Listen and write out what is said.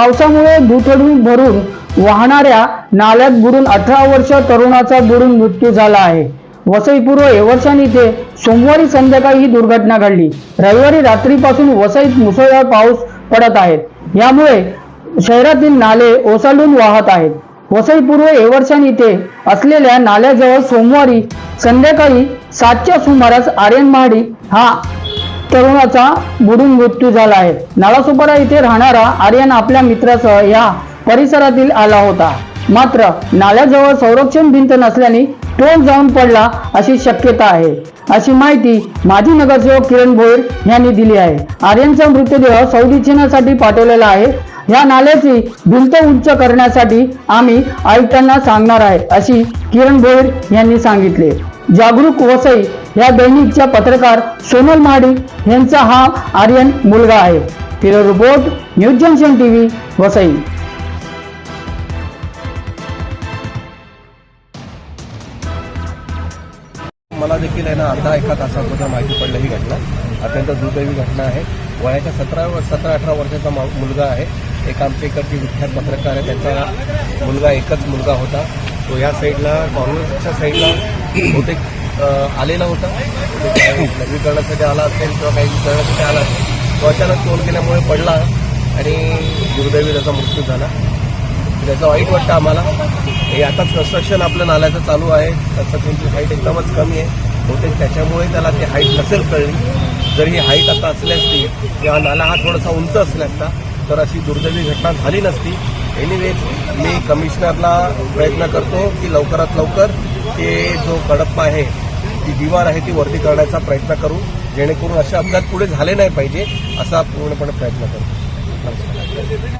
पावसामुळे दुथडून भरून वाहणाऱ्या नाल्यात बुडून अठरा वर्ष तरुणाचा बुडून मृत्यू झाला आहे. वसईपूर्व पूर्व इथे सोमवारी संध्याकाळी ही दुर्घटना घडली. रविवारी रात्रीपासून वसईत मुसळधार पाऊस पडत आहेत यामुळे शहरातील नाले ओसंडून वाहत आहेत. वसईपूर्व पूर्व इथे असलेल्या नाल्याजवळ सोमवारी संध्याकाळी सातच्या सुमारास आर्यन महाडी हा तरुणाचा बुडून मृत्यू झाला आहे. नालासोपारा इथे राहणारा आर्यन आपल्या मित्रासह या परिसरातील आला होता. मात्र नाल्याजवळ संरक्षण भिंत नसल्याने टोल जाऊन पडला अशी शक्यता आहे. अशी माहिती माजी नगरसेवक किरण भोईर यांनी दिली आहे. आर्यनचा मृतदेह सौदिच्छेनासाठी पाठवलेला आहे. या नाल्याची भिंत उंच करण्यासाठी आम्ही आयुक्तांना सांगणार आहे अशी किरण भोईर यांनी सांगितले. जागरूक वसई या दैनिकच्या पत्रकार सोनल महाडी यांचा हा आर्यन मुलगा आहे. Bureau report news junction TV Vasai. मला देखील आहे ना अर्धा एका तासामध्ये माहिती पडलं ही घटना. अत्यंत दुर्दैवी घटना आहे. वयाच्या सतरा सतरा अठरा वर्षाचा मुलगा आहे. एक आमच्या इकडची विख्यात पत्रकार आहे. त्यांचा मुलगा एकच मुलगा होता. तो या साईडला काँग्रेसच्या साईडला बहुतेक आलेला होता. नवीकरणासाठी आला असेल किंवा काही करण्यासाठी आला असेल तो अचानक तोल केल्यामुळे पडला आणि दुर्दैवी त्याचा मृत्यू झाला. त्याचं वाईट वाटतं आम्हाला. हे आताच कन्स्ट्रक्शन आपलं नाल्याचं चालू आहे. कन्स्ट्रक्शनची हाईट एकदमच कमी आहे. बहुतेक त्याच्यामुळे त्याला ती हाईट नसेल कळली. जर ही हाईट आता असली असती किंवा नाला हा थोडासा उंच असला असता तर अशी दुर्दैवी घटना झाली नसती. एनिवेज मी कमिशनरला प्रयत्न करतो की लवकरात लवकर ते जो कडप्पा आहे ती दिवार आहे ती वरती करण्याचा प्रयत्न करू जेणेकरून असे अपघात पुढे झाले नाही पाहिजे असा पूर्णपणे प्रयत्न करू.